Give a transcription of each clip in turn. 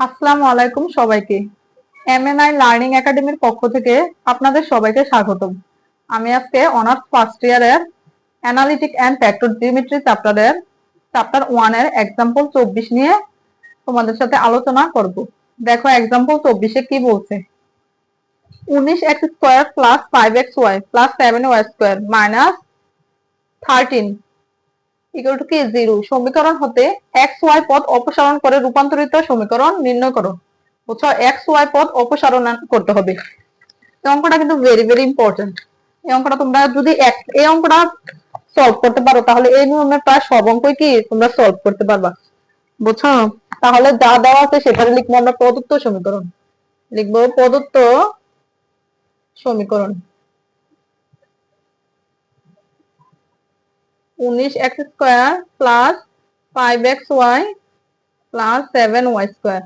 আসসালামু আলাইকুম সবাইকে। এমএনআই লার্নিং একাডেমির পক্ষ থেকে আপনাদের সবাইকে স্বাগতম। আমি আজকে অনার্স ফার্স্ট ইয়ারের অ্যানালিটিক অ্যান্ড ফ্যাক্টর জিওমেট্রি চ্যাপ্টারের চ্যাপ্টার ওয়ানের এক্সাম্পল চব্বিশ নিয়ে তোমাদের সাথে আলোচনা করব। দেখো এক্সাম্পল চব্বিশে কি বলছে? উনিশ x square plus five x y plus seven y square minus thirteen equal to zero সমীকরণ হতে এক্স ওয়াই পদ অপসারণ করে রূপান্তরিত সমীকরণ নির্ণয় করো। বুঝছ? এক্স ওয়াই পদ অপসারণ করতে হবে। এই অঙ্কটা কিন্তু ভেরি ভেরি ইম্পর্টেন্ট এই অঙ্কটা তোমরা যদি এই অঙ্কটা সলভ করতে পারো, তাহলে এই নিয়মের প্রায় সব অঙ্কই কি তোমরা সলভ করতে পারবা। বুঝছ? তাহলে যা দেওয়া আছে সেটা লিখব আমরা প্রদত্ত সমীকরণ। লিখব প্রদত্ত সমীকরণ। উনিশ x square plus five x y plus seven y square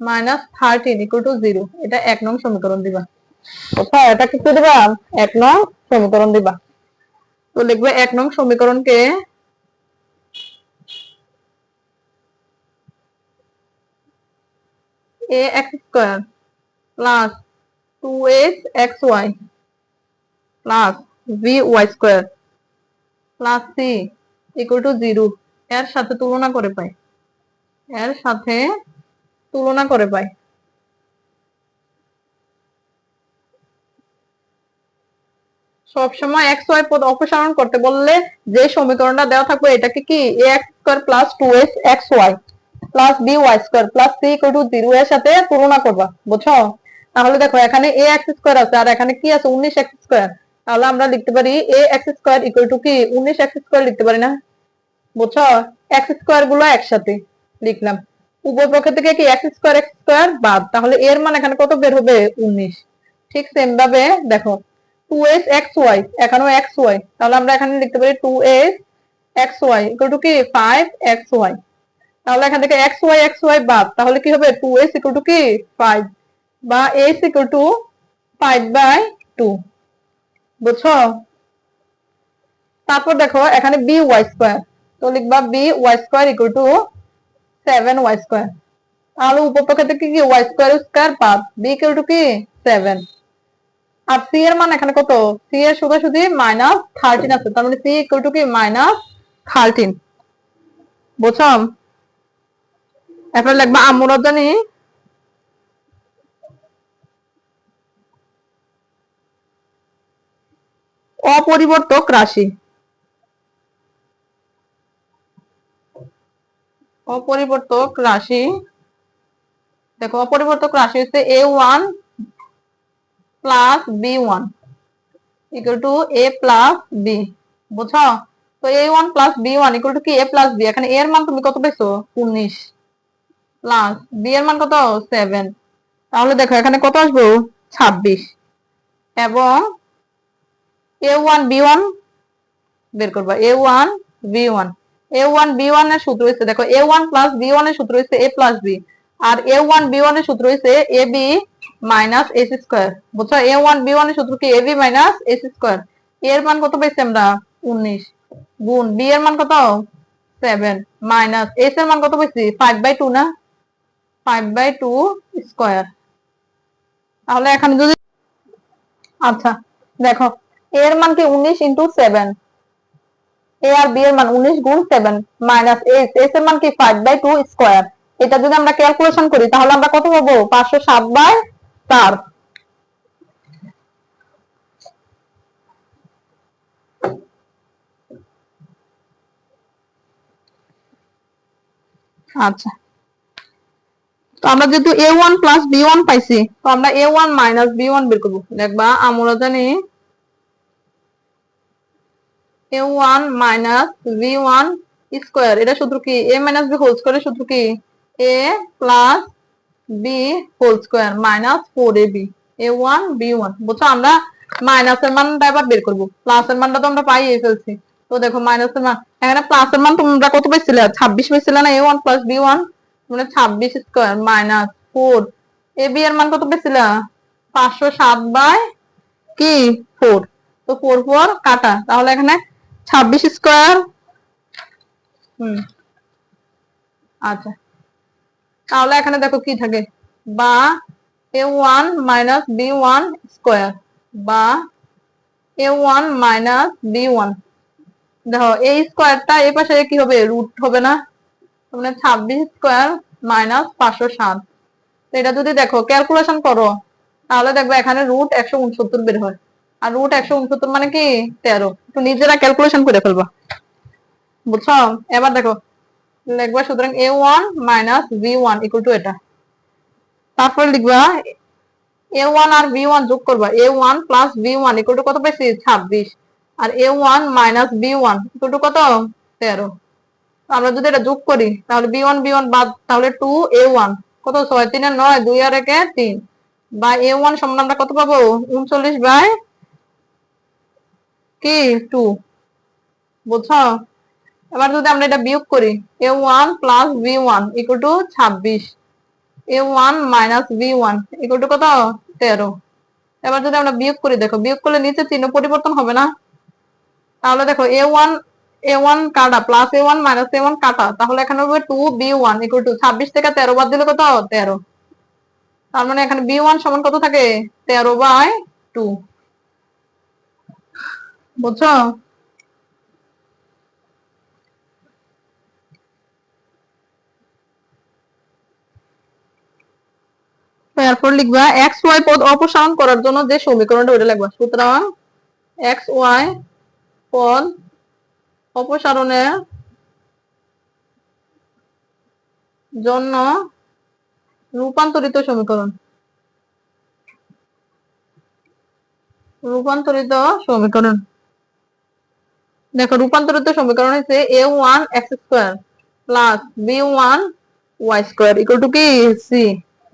minus thirteen equal to zero এটা এক নং সমীকরণ দিবা। কোথায় এটা কিছু দিবা? এক নং সমীকরণ দিবা। তো লিখবে এক নং সমীকরণকে a x square plus two x x y plus b y square. Plus c equal to zero এর সাথে তুলনা করে পাই। এর সাথে তুলনা করে পাই। সবসময় এক্স ওয়াই পদ অপসারণ করতে বললে যে সমীকরণটা দেওয়া থাকবে এটাকে কি a x square plus two s x y plus b y square plus c equal to zero এর সাথে তুলনা করবা, বুঝছ? তাহলে দেখো এখানে এ এক্স স্কোয়ার আছে আর এখানে কি আছে? উনিশ এক্স স্কোয়ার তাহলে আমরা লিখতে পারি a x square equal to কি? উনিশ এক্স স্কোয়ার লিখতে পারি না? বুঝছ? এক্স স্কোয়ারগুলো একসাথে লিখলাম। উভয় থেকে কি এক্স স্কোয়ার এক্স স্কোয়ার বাদ? তাহলে এর মান এখানে কত বের হবে? উনিশ। ঠিক সেম ভাবে দেখো টু এস এক্স ওয়াই এখানেও এক্স ওয়াই তাহলে আমরা এখানে লিখতে পারি two s x y equal to কি? ফাইভ এক্স ওয়াই তাহলে এখান থেকে এক্স ওয়াই এক্স ওয়াই বাদ। তাহলে কি হবে? টু এস ইকুয়াল টু কি? ফাইভ বা s equal to five by two বুঝছ? তারপর দেখো, এখানে বি ওয়াই স্কোয়ার তো লিখবা b y square equal to seven y square তাহলে উপপক্ষ থেকে কি? ওয়াই স্কোয়ার স্কোয়ার পাঁচ বি ইকুয়াল টু কি? সেভেন আর সি এর মান এখানে কত? সি এর শুধু শুধু মাইনাস থার্টিন আছে। তার মানে সি ইকুয়াল টু কি? মাইনাস থার্টিন বুঝলাম এরপর লিখবা আমরা জানি অপরিবর্তক রাশি। অপরিবর্তক রাশি। দেখো, অপরিবর্তক রাশি হচ্ছে a one plus b one equal to a plus b বুঝছ? তো a one plus b one equal to কি? এ প্লাস বি এখানে এর মান তুমি কত পেয়েছ? উনিশ প্লাস বি এর মান কত? সেভেন তাহলে দেখো, এখানে কত আসব? ছাব্বিশ। এবং এ ওয়ান বি ওয়ান বের করবা। A one b one a one b ওয়ানের সূত্র হচ্ছে দেখো এ ওয়ান প্লাস বি ওয়ানের সূত্র হচ্ছে এ প্লাস বি আর এ ওয়ান বি ওয়ানের সূত্র হচ্ছে a b minus s square বুঝছ? এ ওয়ান বি ওয়ান সূত্র কি a b minus s square এর মান কত পেয়েছি আমরা? উনিশ। গুণ বি এর মান কত? সেভেন মাইনাস এস এর মান কত পেয়েছি ফাইভ বাই টু না? ফাইভ বাই টু স্কোয়ার তাহলে এখানে যদি আচ্ছা দেখো এর মান কি উনিশ ইন্টু সেভেন এ আর বি এর মান উনিশ গুণ সেভেন মাইনাস এস এস এর মান কি ফাইভ বাই টু স্কোয়ার এটা যদি আমরা ক্যালকুলেশন করি, তাহলে আমরা কত পাবো? পাঁচশো সাত বাই চার। আচ্ছা। তো আমরা যেহেতু a one plus b one পাইছি, তো আমরা a one minus b one বের করব। দেখবা আমরা জানি a one minus b one square এটা সূত্র কি? এ মাইনাস বি হোল স্কোয়ারের সূত্র কি? A plus b whole square minus four a b a one b one বুঝছ? আমরা মাইনাসের মানটা এবার বের করব। প্লাসের মানটা তো আমরা পাইয়ে ফেলছি। তো দেখো মাইনাসের মান এখানে প্লাসের মান তোমরা কত পেয়েছিলে ছাব্বিশ পেয়েছিলে না? A one plus b one মানে ছাব্বিশ square minus four a b এর মান কত পেয়েছিল পাঁচশো সাত বাই কি? ফোর তো ফোর ফোর কাটা। তাহলে এখানে ছাব্বিশ স্কোয়ার। হুম। আচ্ছা। তাহলে এখানে দেখো কি থাকে? বা a one minus b one square. বা a one minus b one. দেখো এই স্কোয়ারটা এই পাশে কি হবে? রুট হবে না। মানে ছাব্বিশ স্কোয়ার মাইনাস পাঁচশো সাত। এটা যদি দেখো ক্যালকুলেশন করো তাহলে দেখবে এখানে রুট একশো উনসত্তর বের হয়। আর রুট একশো উনসত্তর মানে কি? তেরো। তো নিজেরা ক্যালকুলেশন করে ফেলবা। বুঝছ? এবার দেখো, লিখবা সুতরাং a one minus b one equal to এটা। তারপর লিখবা এ ওয়ান আর ভি ওয়ান যোগ করবা। A one plus b one equal to কত পেয়েছি ছাব্বিশ। আর a one minus b one equal to কত? তেরো। আমরা যদি এটা যোগ করি, তাহলে বি ওয়ান বি ওয়ান বাদ, তাহলে টু এ ওয়ান কত ছয়? তিনে নয়, দুই আর একে তিন। বা এ ওয়ান সমান আমরা কত পাবো? উনচল্লিশ বাই কি? টু বুঝছ? এবার যদি আমরা এটা বিয়োগ করি a one plus b one equal to ছাব্বিশ। A one minus b one equal to কত? তেরো। এবার যদি আমরা বিয়োগ করি, দেখো, বিয়োগ করলে নিচে চিহ্ন পরিবর্তন হবে না? তাহলে দেখো এ ওয়ান এ ওয়ান কাটা plus a one minus a one কাটা। তাহলে এখানে হবে two b one equal to ছাব্বিশ থেকে তেরো বাদ দিলে কত? তেরো। তার মানে এখানে বি ওয়ান সমান কত থাকে? তেরো বাই টু বুঝছ? এরপর লিখবা এক্স ওয়াই পদ অপসারণ করার জন্য যে সমীকরণটা ওটা লিখবা। সুতরাং এক্স ওয়াই পদ অপসারণের জন্য রূপান্তরিত সমীকরণ। রূপান্তরিত সমীকরণ। দেখো, রূপান্তরিত সমীকরণ হচ্ছে এ one x square plus B one Y square equal to কি? সি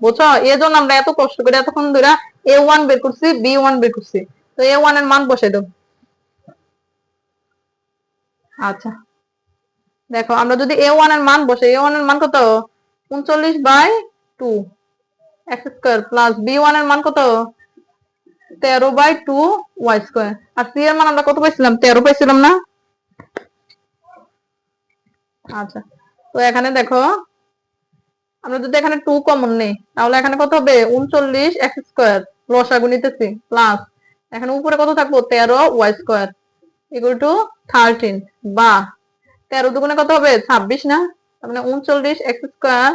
বুঝছ? এই জন্য আমরা এত কষ্ট করে এতক্ষণ ধরে এ ওয়ান বের করছি বি ওয়ান বের করছি। তো এ ওয়ানের মান বসে দেব আচ্ছা। দেখো, আমরা যদি এ ওয়ানের মান বসে এ ওয়ানের মান কত? উনচল্লিশ by two x square plus b ওয়ানের মান কত? তেরো বাই টু ওয়াই স্কোয়ার আর সি এর মান আমরা কত পাইছিলাম? তেরো পাইছিলাম না? আচ্ছা। তো এখানে দেখো, আমরা যদি এখানে টু কমন নেই, তাহলে এখানে কত হবে? উনচল্লিশ এক্স স্কোয়ার লসাগু নিতেছি প্লাস এখানে উপরে কত থাকব? তেরো y square equal to thirteen বা তেরো দুগুণে কত হবে? ছাব্বিশ না? তার মানে উনচল্লিশ x square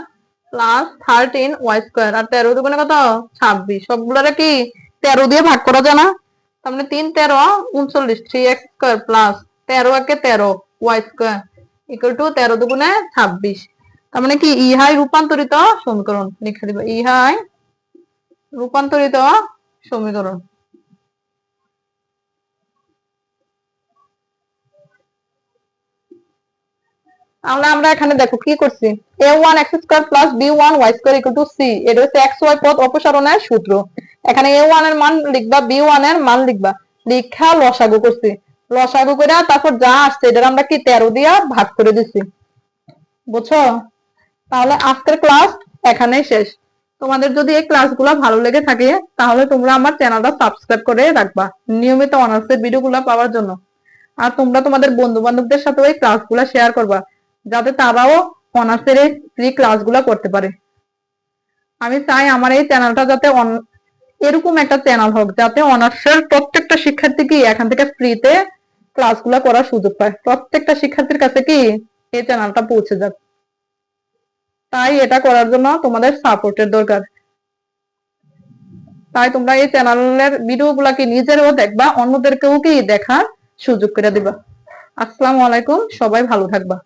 plus thirteen y square আর তেরো দুগুণে কত? ছাব্বিশ। সবগুলোরে কি? তেরো দিয়ে ভাগ করা যায় না? তার মানে তিন তেরো, উনচল্লিশ থ্রি এক্স স্কোয়ার প্লাস তেরো একে তেরো ওয়াই স্কোয়ার ইকুয়াল টু তেরো দুগুণে ছাব্বিশ। তার মানে কি? ইহাই রূপান্তরিত সমীকরণ। লিখে দিব। ইহাই রূপান্তরিত সমীকরণ। আমরা এখানে দেখো কি করছি? A one x square plus b one y square equal to c এটা হচ্ছে এক্স ওয়াই পদ অপসারণের সূত্র। এখানে এ ওয়ানের মান লিখবা বি ওয়ানের মান লিখবা। লিখা লসাগু করছি। লসাগু করে তারপর যা আসছে এটা আমরা কি তেরো দিয়া ভাগ করে দিছি? বুঝছ? তাহলে আজকের ক্লাস এখানেই শেষ। তোমাদের যদি এই ক্লাসগুলো ভালো লেগে থাকে, তাহলে তোমরা আমার চ্যানেলটা সাবস্ক্রাইব করে রাখবা, নিয়মিত অনার্সের ভিডিওগুলো পাওয়ার জন্য। আর তোমরা তোমাদের বন্ধু বান্ধবদের সাথে ওই ক্লাসগুলো শেয়ার করবা, যাতে তারাও অনার্সের এই ফ্রি ক্লাসগুলো করতে পারে। আমি চাই আমার এই চ্যানেলটা যাতে এরকম একটা চ্যানেল হোক, যাতে অনার্সের প্রত্যেকটা শিক্ষার্থী কি এখান থেকে ফ্রিতে ক্লাসগুলো করার সুযোগ পায়। প্রত্যেকটা শিক্ষার্থীর কাছে কি এই চ্যানেলটা পৌঁছে যাক। তাই এটা করার জন্য তোমাদের সাপোর্টের দরকার। তাই তোমরা এই চ্যানেলের ভিডিও গুলা কি নিজেরও দেখবা, অন্যদেরকেও কি দেখার সুযোগ করে দিবা। আসসালামু আলাইকুম, সবাই ভালো থাকবা।